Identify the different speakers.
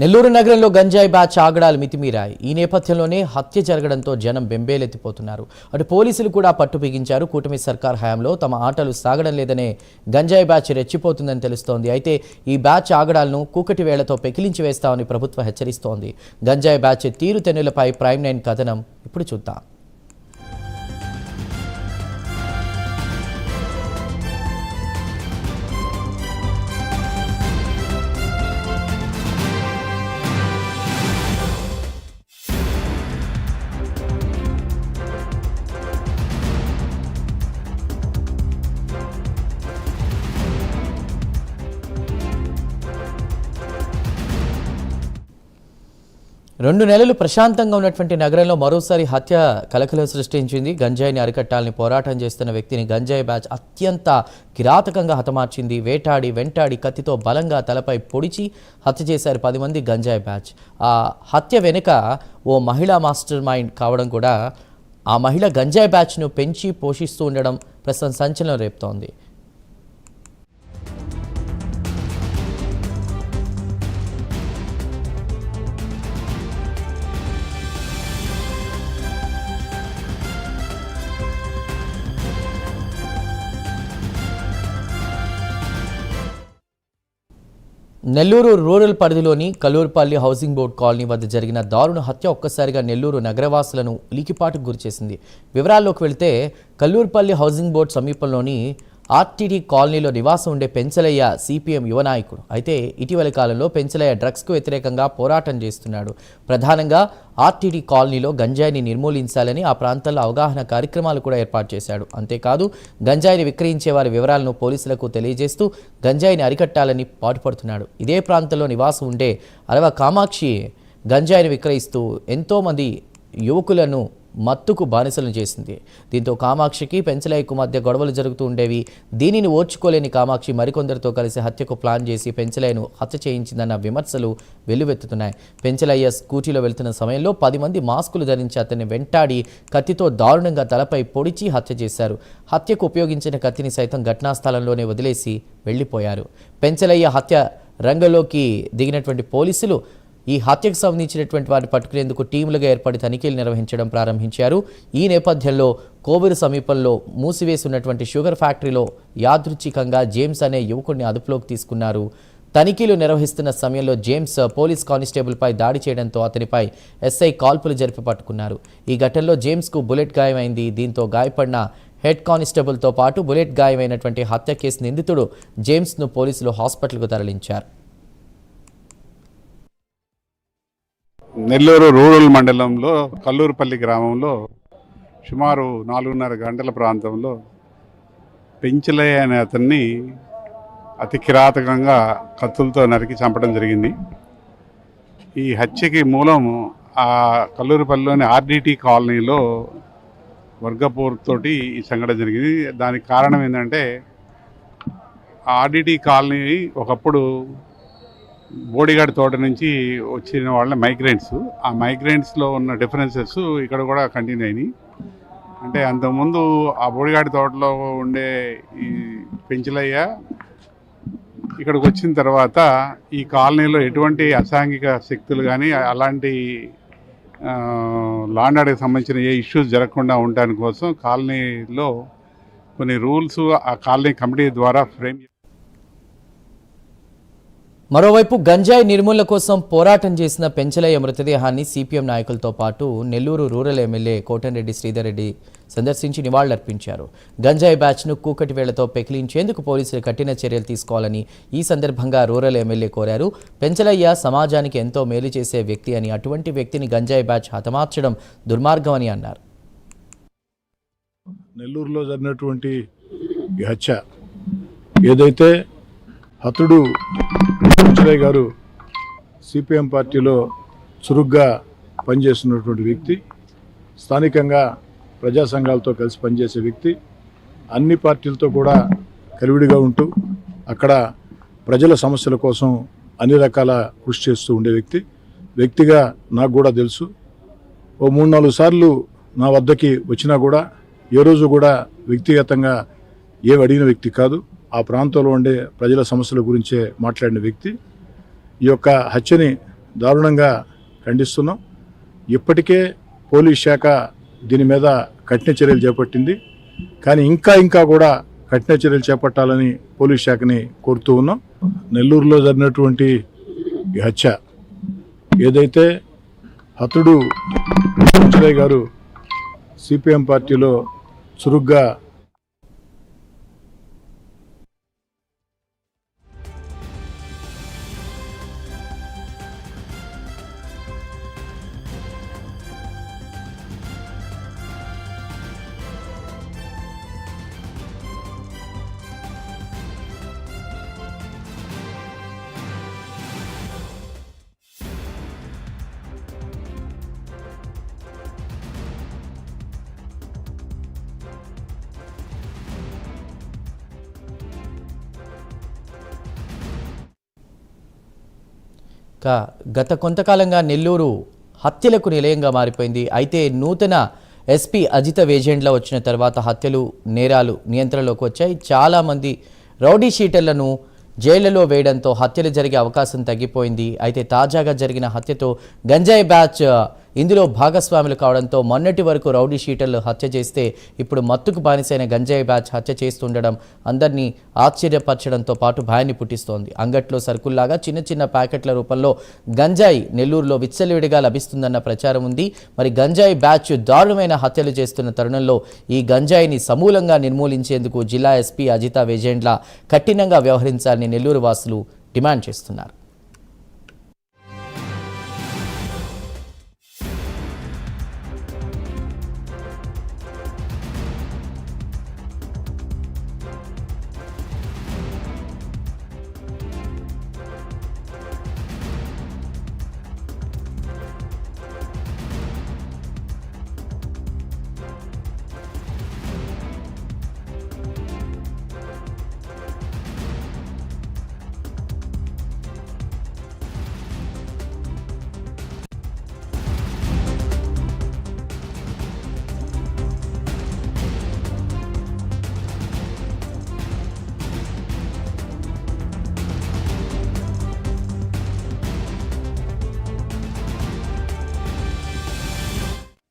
Speaker 1: నెల్లూరు నగరంలో గంజాయి బ్యాచ్ ఆగడాలు మితిమీరాయి. ఈ నేపథ్యంలోనే హత్య జరగడంతో జనం బెంబేలెత్తిపోతున్నారు. అటు పోలీసులు కూడా పట్టు బిగించారు. కూటమి సర్కార్ హయాంలో తమ ఆటలు సాగడం లేదనే గంజాయి బ్యాచ్ రెచ్చిపోతుందని తెలుస్తోంది. అయితే ఈ బ్యాచ్ ఆగడాలను కూకటి వేళ్ళతో పెకిలించి వేస్తామని ప్రభుత్వం హెచ్చరిస్తోంది. గంజాయి బ్యాచ్ తీరుతెన్నులపై ప్రైమ్ నైన్ కథనం. ఇప్పుడు చూద్దాం. రెండు నెలలు ప్రశాంతంగా ఉన్నటువంటి నగరంలో మరోసారి హత్య కలకలం సృష్టించింది. గంజాయిని అరికట్టాలని పోరాటం చేస్తున్న వ్యక్తిని గంజాయి బ్యాచ్ అత్యంత కిరాతకంగా హతమార్చింది. వేటాడి వెంటాడి కత్తితో బలంగా తలపై పొడిచి హత్య చేశారు పది మంది గంజాయి బ్యాచ్. ఆ హత్య వెనుక ఓ మహిళా మాస్టర్ మైండ్ కావడం కూడా ఆ మహిళ గంజాయి బ్యాచ్ను పెంచి పోషిస్తూ ఉండడం ప్రస్తుతం సంచలనం రేపుతోంది. నెల్లూరు రూరల్ పరిధిలోని కలూరుపల్లి హౌసింగ్ బోర్డ్ కాలనీ వద్ద జరిగిన దారుణ హత్య ఒక్కసారిగా నెల్లూరు నగరవాసులను ఉలికిపాటుకు గురిచేసింది. వివరాల్లోకి వెళితే కల్లూరుపల్లి హౌసింగ్ బోర్డు సమీపంలోని ఆర్టీడీ కాలనీలో నివాసం ఉండే పెంచలయ్య సిపిఎం యువ నాయకుడు. అయితే ఇటీవల కాలంలో పెంచలయ్య డ్రగ్స్కు వ్యతిరేకంగా పోరాటం చేస్తున్నాడు. ప్రధానంగా ఆర్టీడీ కాలనీలో గంజాయిని నిర్మూలించాలని ఆ ప్రాంతంలో అవగాహన కార్యక్రమాలు కూడా ఏర్పాటు చేశాడు. అంతేకాదు గంజాయిని విక్రయించే వారి వివరాలను పోలీసులకు తెలియజేస్తూ గంజాయిని అరికట్టాలని పాటుపడుతున్నాడు. ఇదే ప్రాంతంలో నివాసం ఉండే అరవ కామాక్షి గంజాయిని విక్రయిస్తూ ఎంతోమంది యువకులను మత్తుకు బానిసలను చేసింది. దీంతో కామాక్షికి పెంచలయ్యకు మధ్య గొడవలు జరుగుతూ ఉండేవి. దీనిని ఓర్చుకోలేని కామాక్షి మరికొందరితో కలిసి హత్యకు ప్లాన్ చేసి పెంచలయ్యను హత్య చేయించిందన్న విమర్శలు వెల్లువెత్తుతున్నాయి. పెంచలయ్య స్కూటీలో వెళ్తున్న సమయంలో పది మంది మాస్కులు ధరించి అతన్ని వెంటాడి కత్తితో దారుణంగా తలపై పొడిచి హత్య చేశారు. హత్యకు ఉపయోగించిన కత్తిని సైతం ఘటనా స్థలంలోనే వదిలేసి వెళ్ళిపోయారు పెంచలయ్య హత్య రంగంలోకి దిగినటువంటి పోలీసులు ఈ హత్యకు సంబంధించినటువంటి వారిని పట్టుకునేందుకు టీములుగా ఏర్పడి తనిఖీలు నిర్వహించడం ప్రారంభించారు. ఈ నేపథ్యంలో కోవూరు సమీపంలో మూసివేసి ఉన్నటువంటి షుగర్ ఫ్యాక్టరీలో యాదృచ్ఛికంగా జేమ్స్ అనే యువకుడిని అదుపులోకి తీసుకున్నారు. తనిఖీలు నిర్వహిస్తున్న సమయంలో జేమ్స్ పోలీస్ కానిస్టేబుల్పై దాడి చేయడంతో అతనిపై ఎస్ఐ కాల్పులు జరిపి పట్టుకున్నారు. ఈ ఘటనలో జేమ్స్కు బుల్లెట్ గాయమైంది. దీంతో గాయపడిన హెడ్ కానిస్టేబుల్తో పాటు బుల్లెట్ గాయమైనటువంటి హత్య కేసు నిందితుడు జేమ్స్ను పోలీసులు హాస్పిటల్కు తరలించారు.
Speaker 2: నెల్లూరు రూరల్ మండలంలో కల్లూరుపల్లి గ్రామంలో సుమారు నాలుగున్నర గంటల ప్రాంతంలో పెంచలయ్య అనే అతన్ని అతి కిరాతకంగా కత్తులతో నరికి చంపడం జరిగింది. ఈ హత్యకి మూలం ఆ కల్లూరుపల్లిలోని ఆర్డిటి కాలనీలో వర్గపూర్ తోటి ఈ సంఘటన జరిగింది. దానికి కారణం ఏంటంటే ఆర్డిటి కాలనీ ఒకప్పుడు బోడిగాడి తోట నుంచి వచ్చిన వాళ్ళ మైగ్రెంట్స్ ఆ మైగ్రెంట్స్లో ఉన్న డిఫరెన్సెస్ ఇక్కడ కూడా కంటిన్యూ అయినాయి. అంటే అంతకుముందు ఆ బోడిగాడి తోటలో ఉండే ఈ పెంచులయ్య ఇక్కడికి వచ్చిన తర్వాత ఈ కాలనీలో ఎటువంటి అసాంఘిక శక్తులు కానీ అలాంటి లాండాడికి సంబంధించిన ఏ ఇష్యూస్ జరగకుండా ఉండడానికి కోసం కాలనీలో కొన్ని రూల్స్ ఆ కాలనీ కమిటీ ద్వారా ఫ్రేమ్
Speaker 1: మరోవైపు గంజాయి నిర్మూలన కోసం పోరాటం చేసిన పెంచలయ్య మృతదేహాన్ని సిపిఎం నాయకులతో పాటు నెల్లూరు రూరల్ ఎమ్మెల్యే కోటంరెడ్డి శ్రీధర్ రెడ్డి సందర్శించి నివాళులర్పించారు. గంజాయి బ్యాచ్ను కూకటి వేళ్ళతో పెకిలించేందుకు పోలీసులు కఠిన చర్యలు తీసుకోవాలని ఈ సందర్భంగా రూరల్ ఎమ్మెల్యే కోరారు. పెంచలయ్య సమాజానికి ఎంతో మేలు చేసే వ్యక్తి అని అటువంటి వ్యక్తిని గంజాయి బ్యాచ్ హతమార్చడం దుర్మార్గమని అన్నారు.
Speaker 3: నెల్లూరులో జరిగినటువంటి హత్య ఏదైతే హతుడు పెంచలయ్య గారు సిపిఎం పార్టీలో చురుగ్గా పనిచేస్తున్నటువంటి వ్యక్తి స్థానికంగా ప్రజా సంఘాలతో కలిసి పనిచేసే వ్యక్తి అన్ని పార్టీలతో కూడా కలివిడిగా ఉంటూ అక్కడ ప్రజల సమస్యల కోసం అన్ని రకాల కృషి చేస్తూ ఉండే వ్యక్తి. వ్యక్తిగా నాకు కూడా తెలుసు. ఓ మూడు నాలుగు సార్లు నా వద్దకి వచ్చినా కూడా ఏ రోజు కూడా వ్యక్తిగతంగా ఏం అడిగిన వ్యక్తి కాదు. ఆ ప్రాంతంలో ఉండే ప్రజల సమస్యల గురించే మాట్లాడిన వ్యక్తి. ఈ యొక్క హత్యని దారుణంగా ఖండిస్తున్నాం. ఇప్పటికే పోలీస్ శాఖ దీని మీద కఠిన చర్యలు చేపట్టింది. కానీ ఇంకా ఇంకా కూడా కఠిన చర్యలు చేపట్టాలని పోలీస్ శాఖని కోరుతూ ఉన్నాం. నెల్లూరులో జరిగినటువంటి ఈ హత్య ఏదైతే హతుడు గారు సిపిఎం పార్టీలో చురుగ్గా
Speaker 1: గత కొంతకాలంగా నెల్లూరు హత్యలకు నిలయంగా మారిపోయింది. అయితే నూతన ఎస్పీ అజిత వేజెండ్ల వచ్చిన తర్వాత హత్యలు నేరాలు నియంత్రణలోకి వచ్చాయి. చాలామంది రౌడీ షీటర్లను జైళ్ళలో వేయడంతో హత్యలు జరిగే అవకాశం తగ్గిపోయింది. అయితే తాజాగా జరిగిన హత్యతో గంజాయి బ్యాచ్ ఇందులో భాగస్వాములు కావడంతో మొన్నటి వరకు రౌడీ షీటర్లు హత్య చేస్తే ఇప్పుడు మత్తుకు బానిసైన గంజాయి బ్యాచ్ హత్య చేస్తుండడం అందరినీ ఆశ్చర్యపరచడంతో పాటు భయాన్ని పుట్టిస్తోంది. అంగట్లో సరుకుల్లాగా చిన్న చిన్న ప్యాకెట్ల రూపంలో గంజాయి నెల్లూరులో విచ్చలవిడిగా లభిస్తుందన్న ప్రచారం ఉంది. మరి గంజాయి బ్యాచ్ దారుణమైన హత్యలు చేస్తున్న తరుణంలో ఈ గంజాయిని సమూలంగా నిర్మూలించేందుకు జిల్లా ఎస్పీ అజిత వేజెండ్ల కఠినంగా వ్యవహరించాలని నెల్లూరు వాసులు డిమాండ్ చేస్తున్నారు.